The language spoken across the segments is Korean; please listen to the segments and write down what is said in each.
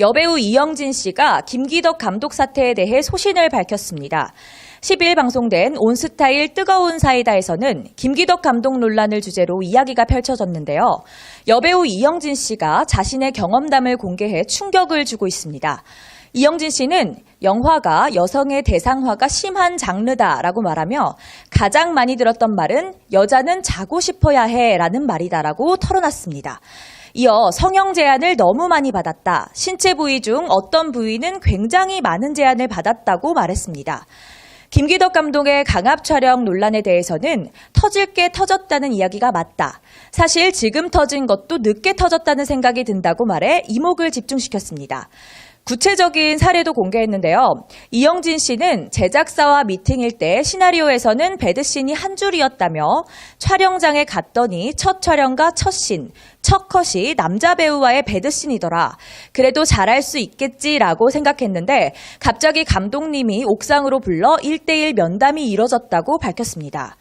여배우 이영진 씨가 김기덕 감독 사태에 대해 소신을 밝혔습니다. 10일 방송된 온스타일 뜨거운 사이다에서는 김기덕 감독 논란을 주제로 이야기가 펼쳐졌는데요. 여배우 이영진 씨가 자신의 경험담을 공개해 충격을 주고 있습니다. 이영진 씨는 영화가 여성의 대상화가 심한 장르다라고 말하며 가장 많이 들었던 말은 여자는 자고 싶어야 해라는 말이다라고 털어놨습니다. 이어 성형 제한을 너무 많이 받았다. 신체 부위 중 어떤 부위는 굉장히 많은 제한을 받았다고 말했습니다. 김기덕 감독의 강압 촬영 논란에 대해서는 터질 게 터졌다는 이야기가 맞다. 사실 지금 터진 것도 늦게 터졌다는 생각이 든다고 말해 이목을 집중시켰습니다. 구체적인 사례도 공개했는데요. 이영진 씨는 제작사와 미팅일 때 시나리오에서는 배드신이 한 줄이었다며 촬영장에 갔더니 첫 촬영과 첫 신, 첫 컷이 남자 배우와의 배드신이더라. 그래도 잘할 수 있겠지라고 생각했는데 갑자기 감독님이 옥상으로 불러 1대1 면담이 이뤄졌다고 밝혔습니다.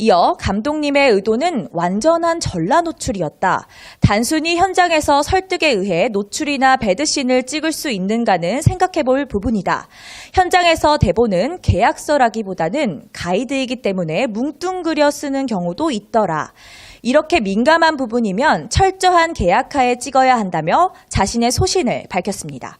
이어 감독님의 의도는 완전한 전라 노출이었다. 단순히 현장에서 설득에 의해 노출이나 배드신을 찍을 수 있는가는 생각해 볼 부분이다. 현장에서 대본은 계약서라기보다는 가이드이기 때문에 뭉뚱그려 쓰는 경우도 있더라. 이렇게 민감한 부분이면 철저한 계약하에 찍어야 한다며 자신의 소신을 밝혔습니다.